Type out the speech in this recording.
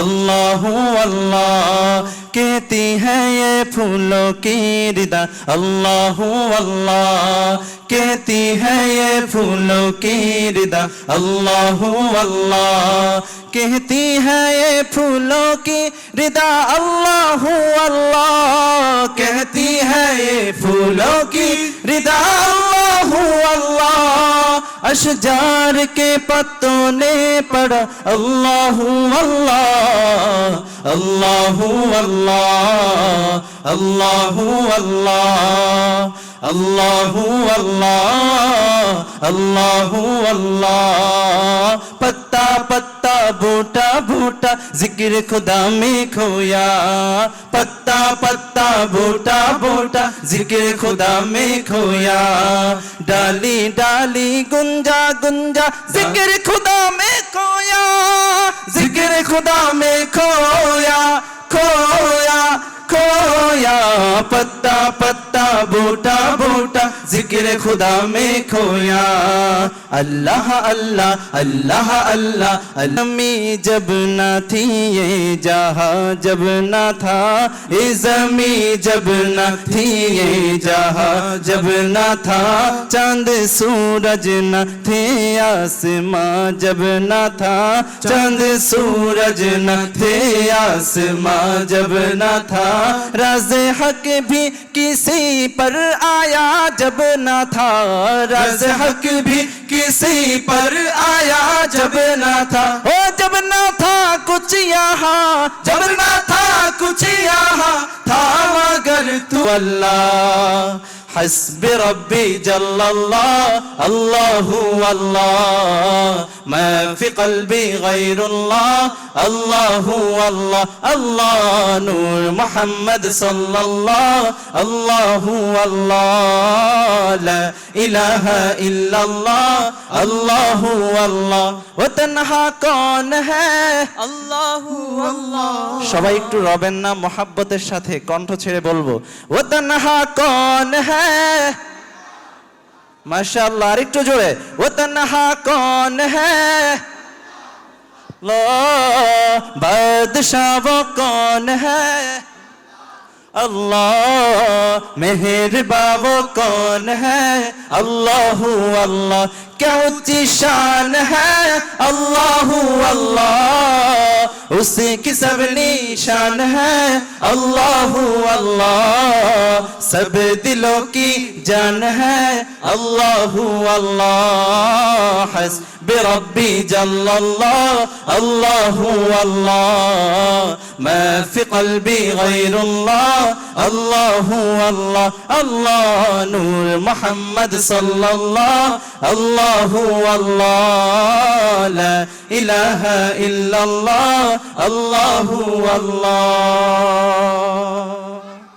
अल्लाह अल्लाह कहती है ये फूलों की रिदा अल्लाह अल्लाह कहती है ये फूलों की रिदा अल्लाह अल्लाह कहती है ये फूलों की रिदा अल्लाह अल्लाह कहती है ये फूलों की रिदा अशजार के पत्तों ने पढ़ा अल्लाह अल्लाह अल्लाह अल्लाह अल्लाह अल्लाह अल्लाह अल्लाह अल्लाह अल्लाह पत्ता पत्ता बूटा बूटा जिक्र खुदा में खोया पत्ता पत्ता बूटा बूटा जिक्र खुदा में खोया डाली डाली गुंजा गुंजा जिक्र खुदा में खोया जिक्र खुदा में खोया खोया खोया पत्ता पत्ता बूटा जिक्र खुदा में खोया अल्लाह अल्लाह अल्लाह अल्लाह अलमी जब न थी ये जहा जब न था ये जब न थी ये जहा जब न था चांद सूरज न थे आसमां जब न था चंद सूरज न थे आसमां जब न था राज हक भी किसी पर आया जब न था रज हक भी किसी पर आया जब न था ओ जब न था कुछ यहाँ जब न था कुछ यहाँ था मगर तू अल्लाह حسب ربي جل الله الله الله ما في قلبي غير الله الله هو الله نور محمد صلى الله الله الله সবাই একটু রবেন না মহাব্বতের সাথে কণ্ঠ ছেড়ে বলবো ও তন্হা কন হ্যাঁ মাশাআল্লাহ আরেকটু জোরে ও তন্হা কন হ্যাঁ লো বাদশাহ কন হ্যাঁ अल्लाह मेहर बाबो कौन है अल्लाह अल्लाह क्या ऊंची शान है अल्लाह अल्लाह उसी की सब निशान है अल्लाह अल्लाह सब दिलों की जान है अल्लाह अल्लाह हस بربي جل الله الله الله ما في قلبي غير الله الله الله الله نور محمد صلى الله الله الله আল্লাহ আল্লাহ